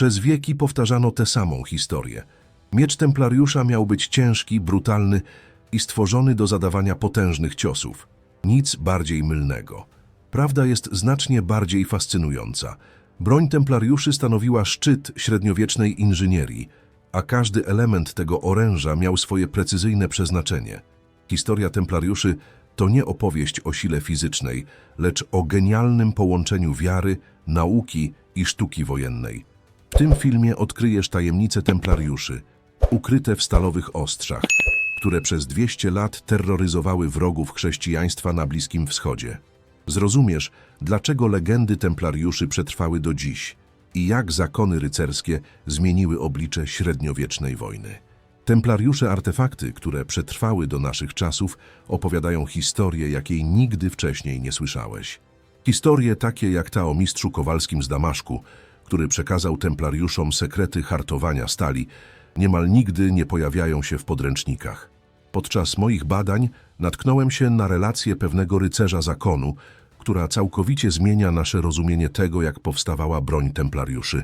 Przez wieki powtarzano tę samą historię. Miecz templariusza miał być ciężki, brutalny i stworzony do zadawania potężnych ciosów. Nic bardziej mylnego. Prawda jest znacznie bardziej fascynująca. Broń templariuszy stanowiła szczyt średniowiecznej inżynierii, a każdy element tego oręża miał swoje precyzyjne przeznaczenie. Historia templariuszy to nie opowieść o sile fizycznej, lecz o genialnym połączeniu wiary, nauki i sztuki wojennej. Tym filmie odkryjesz tajemnice templariuszy, ukryte w stalowych ostrzach, które przez 200 lat terroryzowały wrogów chrześcijaństwa na Bliskim Wschodzie. Zrozumiesz, dlaczego legendy templariuszy przetrwały do dziś i jak zakony rycerskie zmieniły oblicze średniowiecznej wojny. Templariusze artefakty, które przetrwały do naszych czasów, opowiadają historię, jakiej nigdy wcześniej nie słyszałeś. Historie takie jak ta o mistrzu Kowalskim z Damaszku, który przekazał templariuszom sekrety hartowania stali, niemal nigdy nie pojawiają się w podręcznikach. Podczas moich badań natknąłem się na relację pewnego rycerza zakonu, która całkowicie zmienia nasze rozumienie tego, jak powstawała broń templariuszy.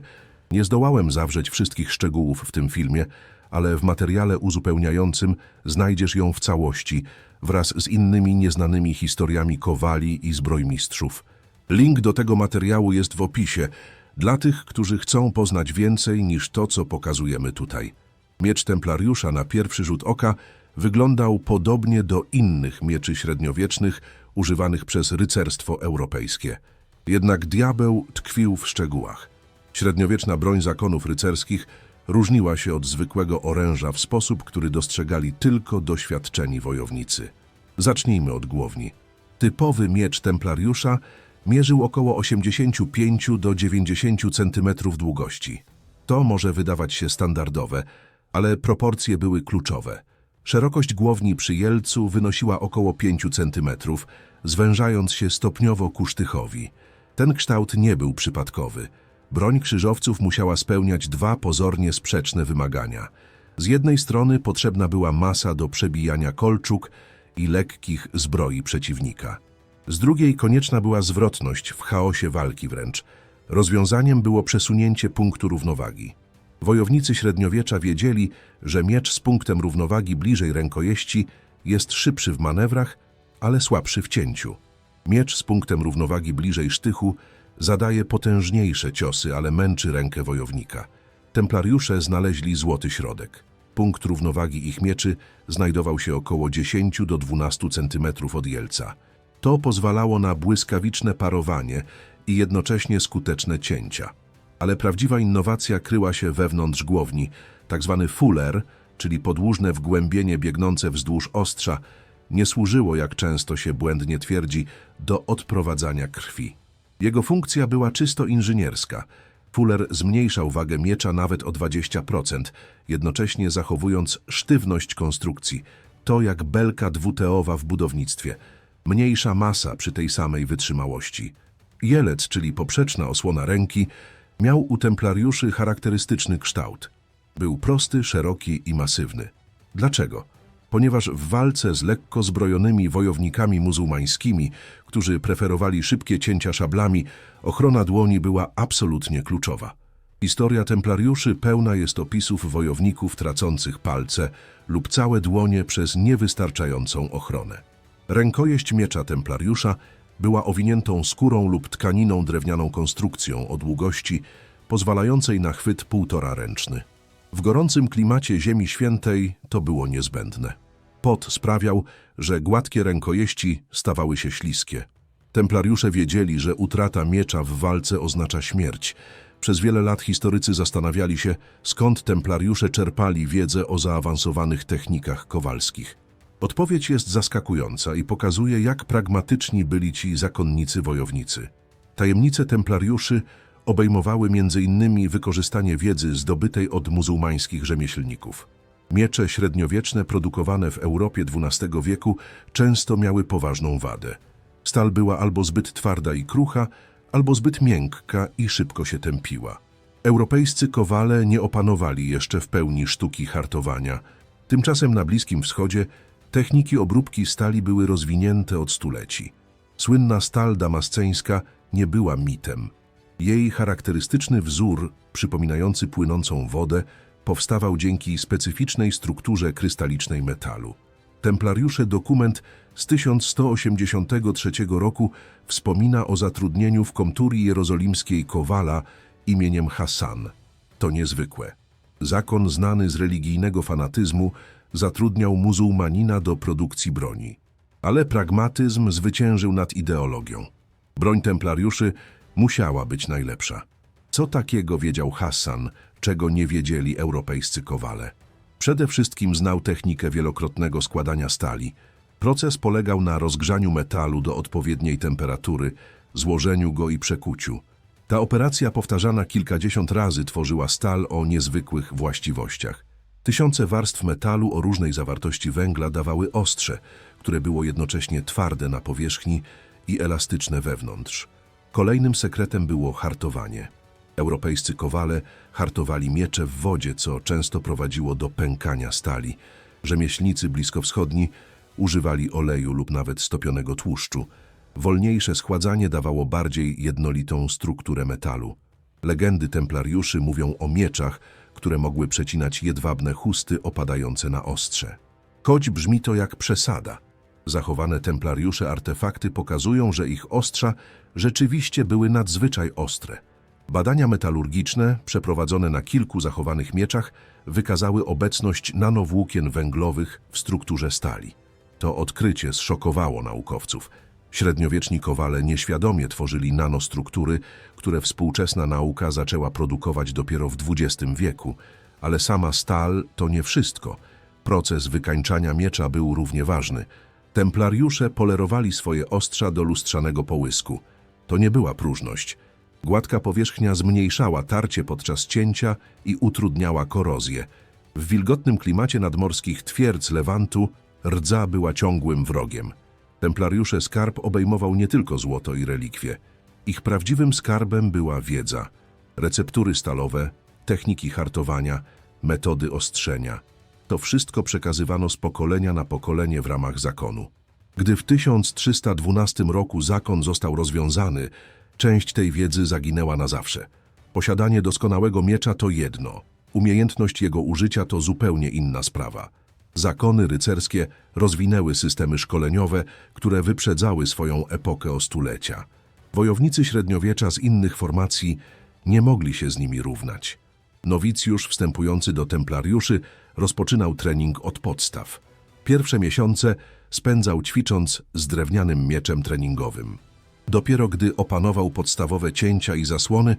Nie zdołałem zawrzeć wszystkich szczegółów w tym filmie, ale w materiale uzupełniającym znajdziesz ją w całości, wraz z innymi nieznanymi historiami kowali i zbrojmistrzów. Link do tego materiału jest w opisie, dla tych, którzy chcą poznać więcej niż to, co pokazujemy tutaj. Miecz templariusza na pierwszy rzut oka wyglądał podobnie do innych mieczy średniowiecznych używanych przez rycerstwo europejskie. Jednak diabeł tkwił w szczegółach. Średniowieczna broń zakonów rycerskich różniła się od zwykłego oręża w sposób, który dostrzegali tylko doświadczeni wojownicy. Zacznijmy od głowni. Typowy miecz templariusza mierzył około 85 do 90 cm długości. To może wydawać się standardowe, ale proporcje były kluczowe. Szerokość głowni przy jelcu wynosiła około 5 cm, zwężając się stopniowo ku sztychowi. Ten kształt nie był przypadkowy. Broń krzyżowców musiała spełniać dwa pozornie sprzeczne wymagania. Z jednej strony potrzebna była masa do przebijania kolczuk i lekkich zbroi przeciwnika. Z drugiej konieczna była zwrotność w chaosie walki wręcz. Rozwiązaniem było przesunięcie punktu równowagi. Wojownicy średniowiecza wiedzieli, że miecz z punktem równowagi bliżej rękojeści jest szybszy w manewrach, ale słabszy w cięciu. Miecz z punktem równowagi bliżej sztychu zadaje potężniejsze ciosy, ale męczy rękę wojownika. Templariusze znaleźli złoty środek. Punkt równowagi ich mieczy znajdował się około 10 do 12 cm od jelca. To pozwalało na błyskawiczne parowanie i jednocześnie skuteczne cięcia. Ale prawdziwa innowacja kryła się wewnątrz głowni, tak zwany fuller, czyli podłużne wgłębienie biegnące wzdłuż ostrza, nie służyło, jak często się błędnie twierdzi, do odprowadzania krwi. Jego funkcja była czysto inżynierska. Fuller zmniejszał wagę miecza nawet o 20%, jednocześnie zachowując sztywność konstrukcji. To jak belka dwuteowa w budownictwie. Mniejsza masa przy tej samej wytrzymałości. Jelec, czyli poprzeczna osłona ręki, miał u templariuszy charakterystyczny kształt. Był prosty, szeroki i masywny. Dlaczego? Ponieważ w walce z lekko zbrojonymi wojownikami muzułmańskimi, którzy preferowali szybkie cięcia szablami, ochrona dłoni była absolutnie kluczowa. Historia templariuszy pełna jest opisów wojowników tracących palce lub całe dłonie przez niewystarczającą ochronę. Rękojeść miecza templariusza była owiniętą skórą lub tkaniną drewnianą konstrukcją o długości pozwalającej na chwyt półtora ręczny. W gorącym klimacie Ziemi Świętej to było niezbędne. Pot sprawiał, że gładkie rękojeści stawały się śliskie. Templariusze wiedzieli, że utrata miecza w walce oznacza śmierć. Przez wiele lat historycy zastanawiali się, skąd templariusze czerpali wiedzę o zaawansowanych technikach kowalskich. Odpowiedź jest zaskakująca i pokazuje, jak pragmatyczni byli ci zakonnicy wojownicy. Tajemnice templariuszy obejmowały m.in. wykorzystanie wiedzy zdobytej od muzułmańskich rzemieślników. Miecze średniowieczne produkowane w Europie XII wieku często miały poważną wadę. Stal była albo zbyt twarda i krucha, albo zbyt miękka i szybko się tępiła. Europejscy kowale nie opanowali jeszcze w pełni sztuki hartowania. Tymczasem na Bliskim Wschodzie techniki obróbki stali były rozwinięte od stuleci. Słynna stal damasceńska nie była mitem. Jej charakterystyczny wzór, przypominający płynącą wodę, powstawał dzięki specyficznej strukturze krystalicznej metalu. Templariusze dokument z 1183 roku wspomina o zatrudnieniu w komturii jerozolimskiej kowala imieniem Hassan. To niezwykłe. Zakon znany z religijnego fanatyzmu zatrudniał muzułmanina do produkcji broni. Ale pragmatyzm zwyciężył nad ideologią. Broń templariuszy musiała być najlepsza. Co takiego wiedział Hassan, czego nie wiedzieli europejscy kowale? Przede wszystkim znał technikę wielokrotnego składania stali. Proces polegał na rozgrzaniu metalu do odpowiedniej temperatury, złożeniu go i przekuciu. Ta operacja powtarzana kilkadziesiąt razy tworzyła stal o niezwykłych właściwościach. Tysiące warstw metalu o różnej zawartości węgla dawały ostrze, które było jednocześnie twarde na powierzchni i elastyczne wewnątrz. Kolejnym sekretem było hartowanie. Europejscy kowale hartowali miecze w wodzie, co często prowadziło do pękania stali. Rzemieślnicy bliskowschodni używali oleju lub nawet stopionego tłuszczu. Wolniejsze schładzanie dawało bardziej jednolitą strukturę metalu. Legendy templariuszy mówią o mieczach, które mogły przecinać jedwabne chusty opadające na ostrze. Choć brzmi to jak przesada. Zachowane templariusze artefakty pokazują, że ich ostrza rzeczywiście były nadzwyczaj ostre. Badania metalurgiczne, przeprowadzone na kilku zachowanych mieczach, wykazały obecność nanowłókien węglowych w strukturze stali. To odkrycie zszokowało naukowców. Średniowieczni kowale nieświadomie tworzyli nanostruktury, które współczesna nauka zaczęła produkować dopiero w XX wieku. Ale sama stal to nie wszystko. Proces wykańczania miecza był równie ważny. Templariusze polerowali swoje ostrza do lustrzanego połysku. To nie była próżność. Gładka powierzchnia zmniejszała tarcie podczas cięcia i utrudniała korozję. W wilgotnym klimacie nadmorskich twierdz Lewantu rdza była ciągłym wrogiem. Templariusze skarb obejmował nie tylko złoto i relikwie. Ich prawdziwym skarbem była wiedza, receptury stalowe, techniki hartowania, metody ostrzenia. To wszystko przekazywano z pokolenia na pokolenie w ramach zakonu. Gdy w 1312 roku zakon został rozwiązany, część tej wiedzy zaginęła na zawsze. Posiadanie doskonałego miecza to jedno, umiejętność jego użycia to zupełnie inna sprawa. Zakony rycerskie rozwinęły systemy szkoleniowe, które wyprzedzały swoją epokę o stulecia. Wojownicy średniowiecza z innych formacji nie mogli się z nimi równać. Nowicjusz wstępujący do templariuszy rozpoczynał trening od podstaw. Pierwsze miesiące spędzał ćwicząc z drewnianym mieczem treningowym. Dopiero gdy opanował podstawowe cięcia i zasłony,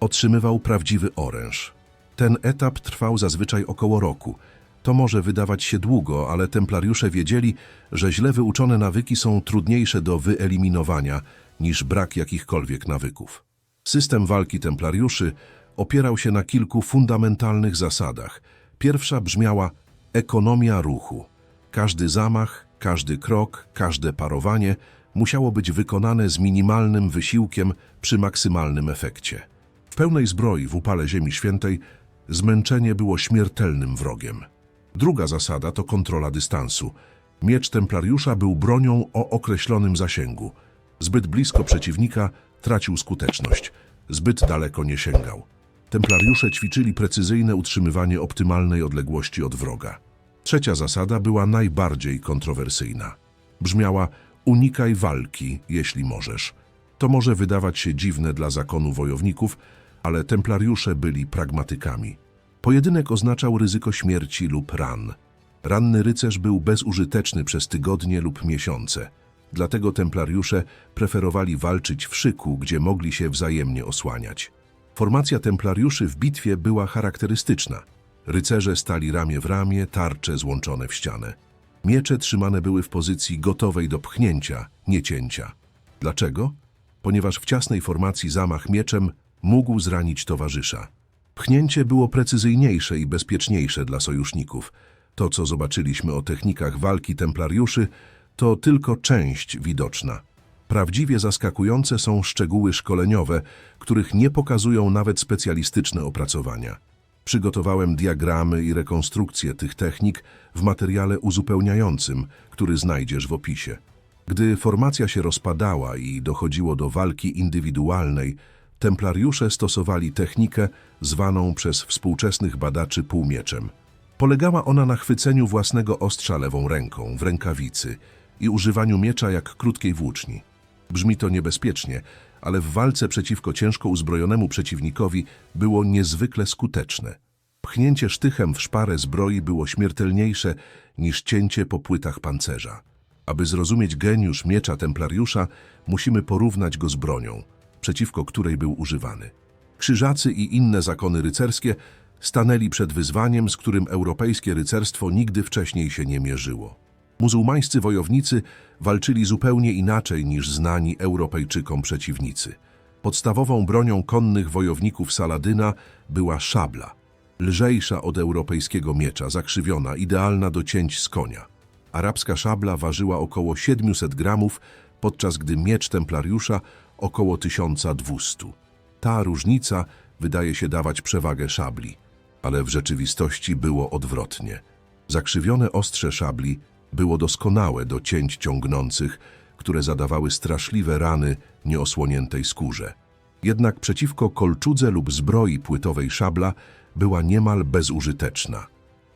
otrzymywał prawdziwy oręż. Ten etap trwał zazwyczaj około roku. To może wydawać się długo, ale templariusze wiedzieli, że źle wyuczone nawyki są trudniejsze do wyeliminowania niż brak jakichkolwiek nawyków. System walki templariuszy opierał się na kilku fundamentalnych zasadach. Pierwsza brzmiała ekonomia ruchu. Każdy zamach, każdy krok, każde parowanie musiało być wykonane z minimalnym wysiłkiem przy maksymalnym efekcie. W pełnej zbroi w upale Ziemi Świętej zmęczenie było śmiertelnym wrogiem. Druga zasada to kontrola dystansu. Miecz templariusza był bronią o określonym zasięgu. Zbyt blisko przeciwnika tracił skuteczność, zbyt daleko nie sięgał. Templariusze ćwiczyli precyzyjne utrzymywanie optymalnej odległości od wroga. Trzecia zasada była najbardziej kontrowersyjna. Brzmiała unikaj walki, jeśli możesz. To może wydawać się dziwne dla zakonu wojowników, ale templariusze byli pragmatykami. Pojedynek oznaczał ryzyko śmierci lub ran. Ranny rycerz był bezużyteczny przez tygodnie lub miesiące. Dlatego templariusze preferowali walczyć w szyku, gdzie mogli się wzajemnie osłaniać. Formacja templariuszy w bitwie była charakterystyczna. Rycerze stali ramię w ramię, tarcze złączone w ścianę. Miecze trzymane były w pozycji gotowej do pchnięcia, nie cięcia. Dlaczego? Ponieważ w ciasnej formacji zamach mieczem mógł zranić towarzysza. Pchnięcie było precyzyjniejsze i bezpieczniejsze dla sojuszników. To, co zobaczyliśmy o technikach walki templariuszy, to tylko część widoczna. Prawdziwie zaskakujące są szczegóły szkoleniowe, których nie pokazują nawet specjalistyczne opracowania. Przygotowałem diagramy i rekonstrukcje tych technik w materiale uzupełniającym, który znajdziesz w opisie. Gdy formacja się rozpadała i dochodziło do walki indywidualnej, templariusze stosowali technikę zwaną przez współczesnych badaczy półmieczem. Polegała ona na chwyceniu własnego ostrza lewą ręką w rękawicy i używaniu miecza jak krótkiej włóczni. Brzmi to niebezpiecznie, ale w walce przeciwko ciężko uzbrojonemu przeciwnikowi było niezwykle skuteczne. Pchnięcie sztychem w szparę zbroi było śmiertelniejsze niż cięcie po płytach pancerza. Aby zrozumieć geniusz miecza templariusza, musimy porównać go z bronią, przeciwko której był używany. Krzyżacy i inne zakony rycerskie stanęli przed wyzwaniem, z którym europejskie rycerstwo nigdy wcześniej się nie mierzyło. Muzułmańscy wojownicy walczyli zupełnie inaczej niż znani Europejczykom przeciwnicy. Podstawową bronią konnych wojowników Saladyna była szabla, lżejsza od europejskiego miecza, zakrzywiona, idealna do cięć z konia. Arabska szabla ważyła około 700 gramów, podczas gdy miecz templariusza około 1200. Ta różnica wydaje się dawać przewagę szabli, ale w rzeczywistości było odwrotnie. Zakrzywione ostrze szabli było doskonałe do cięć ciągnących, które zadawały straszliwe rany nieosłoniętej skórze. Jednak przeciwko kolczudze lub zbroi płytowej szabla była niemal bezużyteczna.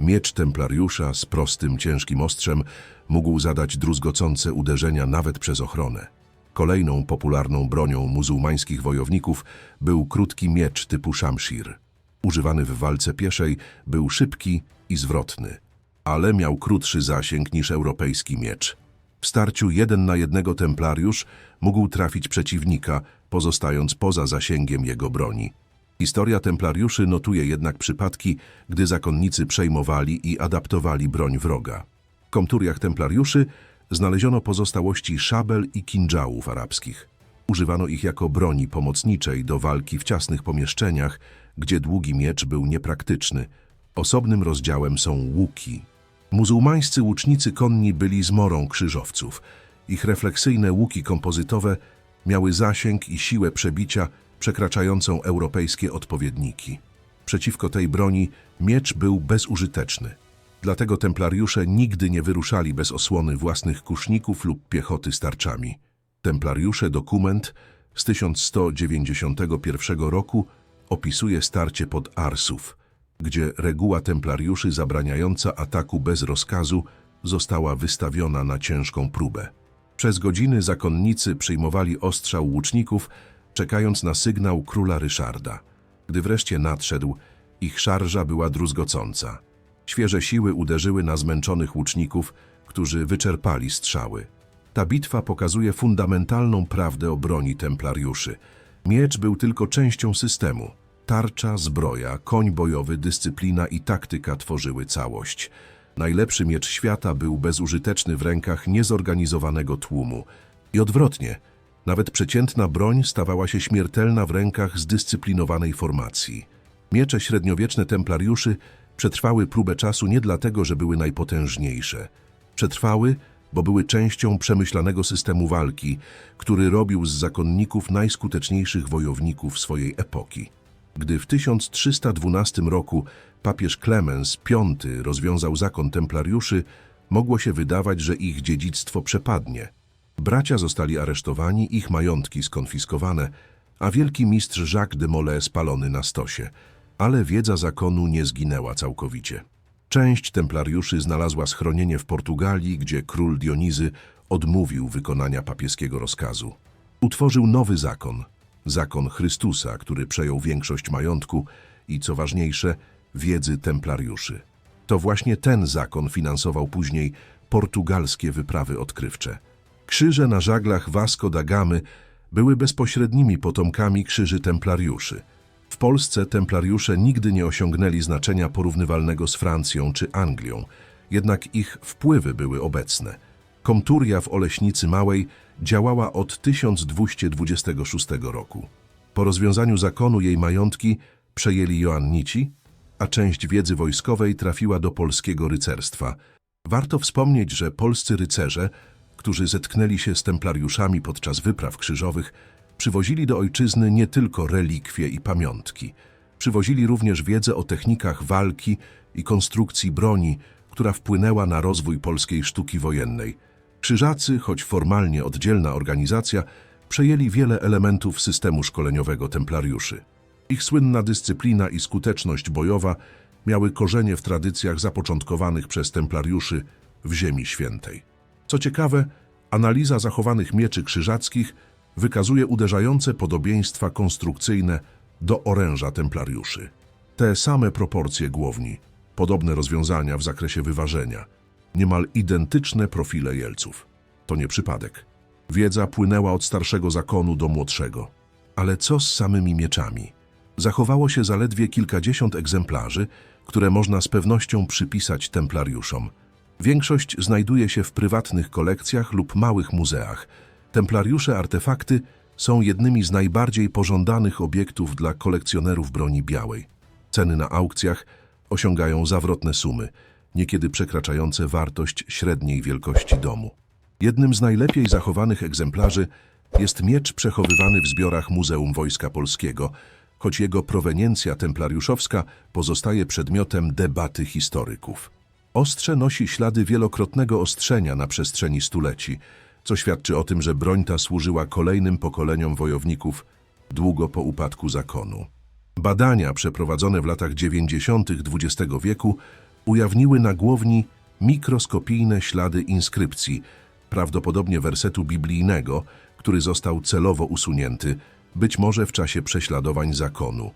Miecz templariusza z prostym, ciężkim ostrzem mógł zadać druzgocące uderzenia nawet przez ochronę. Kolejną popularną bronią muzułmańskich wojowników był krótki miecz typu szamszir. Używany w walce pieszej był szybki i zwrotny, ale miał krótszy zasięg niż europejski miecz. W starciu jeden na jednego templariusz mógł trafić przeciwnika, pozostając poza zasięgiem jego broni. Historia templariuszy notuje jednak przypadki, gdy zakonnicy przejmowali i adaptowali broń wroga. W komturiach templariuszy znaleziono pozostałości szabel i kinżałów arabskich. Używano ich jako broni pomocniczej do walki w ciasnych pomieszczeniach, gdzie długi miecz był niepraktyczny. Osobnym rozdziałem są łuki. Muzułmańscy łucznicy konni byli zmorą krzyżowców. Ich refleksyjne łuki kompozytowe miały zasięg i siłę przebicia przekraczającą europejskie odpowiedniki. Przeciwko tej broni miecz był bezużyteczny. Dlatego templariusze nigdy nie wyruszali bez osłony własnych kuszników lub piechoty z tarczami. Templariusze dokument z 1191 roku opisuje starcie pod Arsów, gdzie reguła templariuszy zabraniająca ataku bez rozkazu została wystawiona na ciężką próbę. Przez godziny zakonnicy przyjmowali ostrzał łuczników, czekając na sygnał króla Ryszarda. Gdy wreszcie nadszedł, ich szarża była druzgocąca. Świeże siły uderzyły na zmęczonych łuczników, którzy wyczerpali strzały. Ta bitwa pokazuje fundamentalną prawdę o broni templariuszy. Miecz był tylko częścią systemu. Tarcza, zbroja, koń bojowy, dyscyplina i taktyka tworzyły całość. Najlepszy miecz świata był bezużyteczny w rękach niezorganizowanego tłumu. I odwrotnie, nawet przeciętna broń stawała się śmiertelna w rękach zdyscyplinowanej formacji. Miecze średniowieczne templariuszy przetrwały próbę czasu nie dlatego, że były najpotężniejsze. Przetrwały, bo były częścią przemyślanego systemu walki, który robił z zakonników najskuteczniejszych wojowników swojej epoki. Gdy w 1312 roku papież Klemens V rozwiązał zakon templariuszy, mogło się wydawać, że ich dziedzictwo przepadnie. Bracia zostali aresztowani, ich majątki skonfiskowane, a wielki mistrz Jacques de Molay spalony na stosie. Ale wiedza zakonu nie zginęła całkowicie. Część templariuszy znalazła schronienie w Portugalii, gdzie król Dionizy odmówił wykonania papieskiego rozkazu. Utworzył nowy zakon, zakon Chrystusa, który przejął większość majątku i, co ważniejsze, wiedzy templariuszy. To właśnie ten zakon finansował później portugalskie wyprawy odkrywcze. Krzyże na żaglach Vasco da Gamy były bezpośrednimi potomkami krzyży templariuszy. W Polsce templariusze nigdy nie osiągnęli znaczenia porównywalnego z Francją czy Anglią, jednak ich wpływy były obecne. Komturia w Oleśnicy Małej działała od 1226 roku. Po rozwiązaniu zakonu jej majątki przejęli Joannici, a część wiedzy wojskowej trafiła do polskiego rycerstwa. Warto wspomnieć, że polscy rycerze, którzy zetknęli się z templariuszami podczas wypraw krzyżowych, przywozili do ojczyzny nie tylko relikwie i pamiątki. Przywozili również wiedzę o technikach walki i konstrukcji broni, która wpłynęła na rozwój polskiej sztuki wojennej. Krzyżacy, choć formalnie oddzielna organizacja, przejęli wiele elementów systemu szkoleniowego templariuszy. Ich słynna dyscyplina i skuteczność bojowa miały korzenie w tradycjach zapoczątkowanych przez templariuszy w Ziemi Świętej. Co ciekawe, analiza zachowanych mieczy krzyżackich wykazuje uderzające podobieństwa konstrukcyjne do oręża templariuszy. Te same proporcje głowni, podobne rozwiązania w zakresie wyważenia, niemal identyczne profile jelców. To nie przypadek. Wiedza płynęła od starszego zakonu do młodszego. Ale co z samymi mieczami? Zachowało się zaledwie kilkadziesiąt egzemplarzy, które można z pewnością przypisać templariuszom. Większość znajduje się w prywatnych kolekcjach lub małych muzeach. Templariusze artefakty są jednymi z najbardziej pożądanych obiektów dla kolekcjonerów broni białej. Ceny na aukcjach osiągają zawrotne sumy, niekiedy przekraczające wartość średniej wielkości domu. Jednym z najlepiej zachowanych egzemplarzy jest miecz przechowywany w zbiorach Muzeum Wojska Polskiego, choć jego proweniencja templariuszowska pozostaje przedmiotem debaty historyków. Ostrze nosi ślady wielokrotnego ostrzenia na przestrzeni stuleci, co świadczy o tym, że broń ta służyła kolejnym pokoleniom wojowników długo po upadku zakonu. Badania przeprowadzone w latach 90. XX wieku ujawniły na głowni mikroskopijne ślady inskrypcji, prawdopodobnie wersetu biblijnego, który został celowo usunięty, być może w czasie prześladowań zakonu.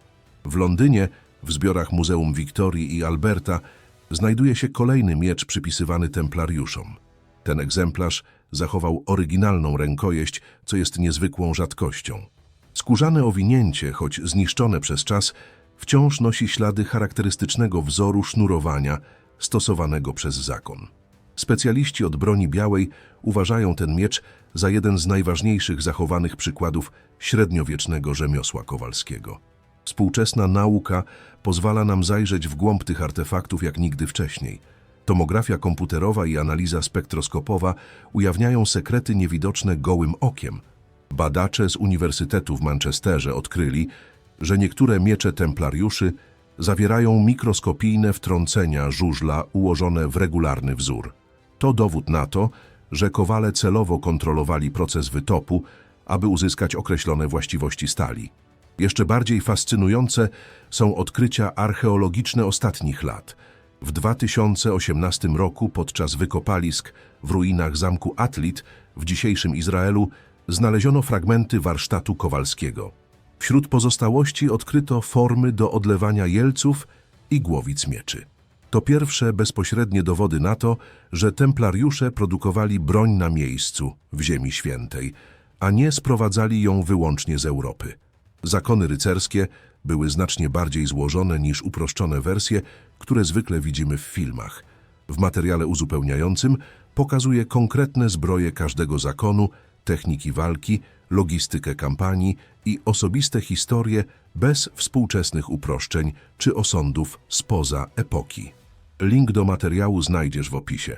W Londynie, w zbiorach Muzeum Wiktorii i Alberta, znajduje się kolejny miecz przypisywany templariuszom. Ten egzemplarz zachował oryginalną rękojeść, co jest niezwykłą rzadkością. Skórzane owinięcie, choć zniszczone przez czas, wciąż nosi ślady charakterystycznego wzoru sznurowania stosowanego przez zakon. Specjaliści od broni białej uważają ten miecz za jeden z najważniejszych zachowanych przykładów średniowiecznego rzemiosła kowalskiego. Współczesna nauka pozwala nam zajrzeć w głąb tych artefaktów jak nigdy wcześniej. Tomografia komputerowa i analiza spektroskopowa ujawniają sekrety niewidoczne gołym okiem. Badacze z Uniwersytetu w Manchesterze odkryli, że niektóre miecze templariuszy zawierają mikroskopijne wtrącenia żużla ułożone w regularny wzór. To dowód na to, że kowale celowo kontrolowali proces wytopu, aby uzyskać określone właściwości stali. Jeszcze bardziej fascynujące są odkrycia archeologiczne ostatnich lat. W 2018 roku podczas wykopalisk w ruinach zamku Atlit w dzisiejszym Izraelu znaleziono fragmenty warsztatu kowalskiego. Wśród pozostałości odkryto formy do odlewania jelców i głowic mieczy. To pierwsze bezpośrednie dowody na to, że templariusze produkowali broń na miejscu, w Ziemi Świętej, a nie sprowadzali ją wyłącznie z Europy. Zakony rycerskie były znacznie bardziej złożone niż uproszczone wersje, które zwykle widzimy w filmach. W materiale uzupełniającym pokazuje konkretne zbroje każdego zakonu, techniki walki, logistykę kampanii i osobiste historie bez współczesnych uproszczeń czy osądów spoza epoki. Link do materiału znajdziesz w opisie.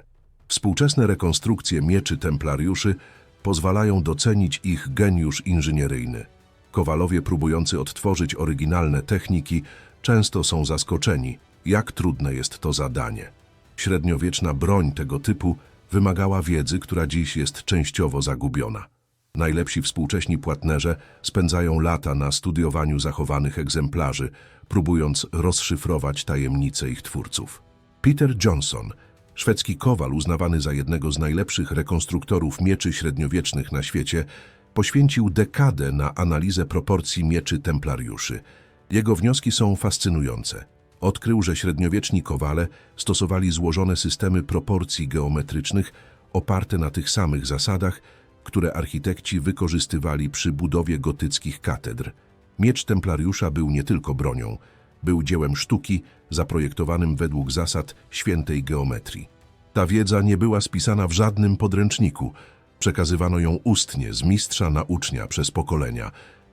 Współczesne rekonstrukcje mieczy templariuszy pozwalają docenić ich geniusz inżynieryjny. Kowalowie próbujący odtworzyć oryginalne techniki często są zaskoczeni, jak trudne jest to zadanie. Średniowieczna broń tego typu wymagała wiedzy, która dziś jest częściowo zagubiona. Najlepsi współcześni płatnerze spędzają lata na studiowaniu zachowanych egzemplarzy, próbując rozszyfrować tajemnice ich twórców. Peter Johnson, szwedzki kowal uznawany za jednego z najlepszych rekonstruktorów mieczy średniowiecznych na świecie, poświęcił dekadę na analizę proporcji mieczy templariuszy. Jego wnioski są fascynujące. Odkrył, że średniowieczni kowale stosowali złożone systemy proporcji geometrycznych oparte na tych samych zasadach, które architekci wykorzystywali przy budowie gotyckich katedr. Miecz templariusza był nie tylko bronią, był dziełem sztuki zaprojektowanym według zasad świętej geometrii. Ta wiedza nie była spisana w żadnym podręczniku, przekazywano ją ustnie z mistrza na ucznia przez pokolenia.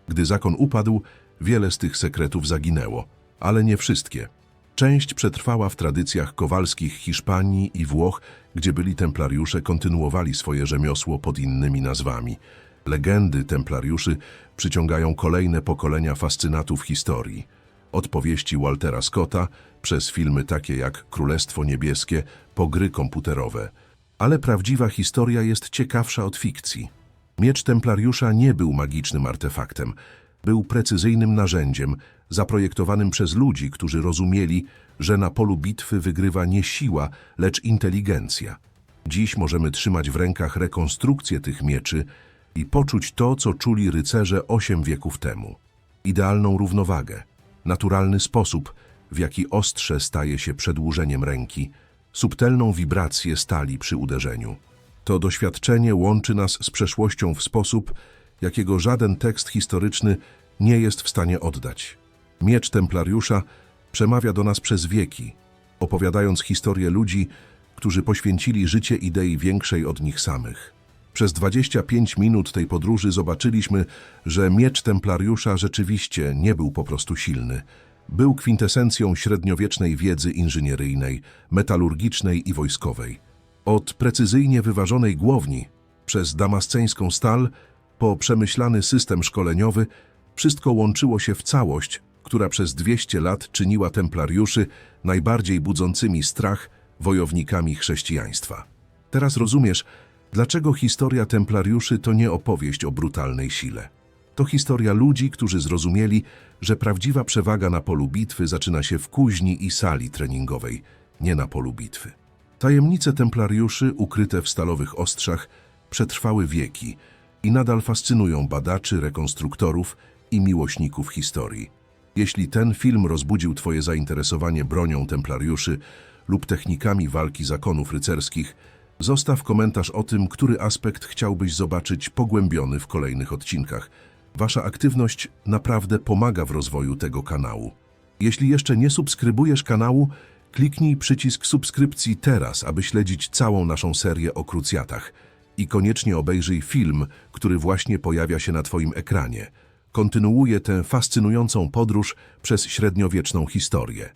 Gdy zakon upadł, wiele z tych sekretów zaginęło, ale nie wszystkie. Część przetrwała w tradycjach kowalskich Hiszpanii i Włoch, gdzie byli templariusze kontynuowali swoje rzemiosło pod innymi nazwami. Legendy templariuszy przyciągają kolejne pokolenia fascynatów historii. Od powieści Waltera Scotta, przez filmy takie jak Królestwo Niebieskie, po gry komputerowe. Ale prawdziwa historia jest ciekawsza od fikcji. Miecz Templariusza nie był magicznym artefaktem. Był precyzyjnym narzędziem, zaprojektowanym przez ludzi, którzy rozumieli, że na polu bitwy wygrywa nie siła, lecz inteligencja. Dziś możemy trzymać w rękach rekonstrukcję tych mieczy i poczuć to, co czuli rycerze osiem wieków temu. Idealną równowagę, naturalny sposób, w jaki ostrze staje się przedłużeniem ręki, subtelną wibrację stali przy uderzeniu. To doświadczenie łączy nas z przeszłością w sposób, jakiego żaden tekst historyczny nie jest w stanie oddać. Miecz Templariusza przemawia do nas przez wieki, opowiadając historię ludzi, którzy poświęcili życie idei większej od nich samych. Przez 25 minut tej podróży zobaczyliśmy, że miecz Templariusza rzeczywiście nie był po prostu silny. Był kwintesencją średniowiecznej wiedzy inżynieryjnej, metalurgicznej i wojskowej. Od precyzyjnie wyważonej głowni, przez damasceńską stal, po przemyślany system szkoleniowy, wszystko łączyło się w całość, która przez 200 lat czyniła templariuszy najbardziej budzącymi strach wojownikami chrześcijaństwa. Teraz rozumiesz, dlaczego historia templariuszy to nie opowieść o brutalnej sile. To historia ludzi, którzy zrozumieli, że prawdziwa przewaga na polu bitwy zaczyna się w kuźni i sali treningowej, nie na polu bitwy. Tajemnice templariuszy, ukryte w stalowych ostrzach, przetrwały wieki i nadal fascynują badaczy, rekonstruktorów i miłośników historii. Jeśli ten film rozbudził Twoje zainteresowanie bronią templariuszy lub technikami walki zakonów rycerskich, zostaw komentarz o tym, który aspekt chciałbyś zobaczyć pogłębiony w kolejnych odcinkach. Wasza aktywność naprawdę pomaga w rozwoju tego kanału. Jeśli jeszcze nie subskrybujesz kanału, kliknij przycisk subskrypcji teraz, aby śledzić całą naszą serię o krucjatach i koniecznie obejrzyj film, który właśnie pojawia się na Twoim ekranie. Kontynuuje tę fascynującą podróż przez średniowieczną historię.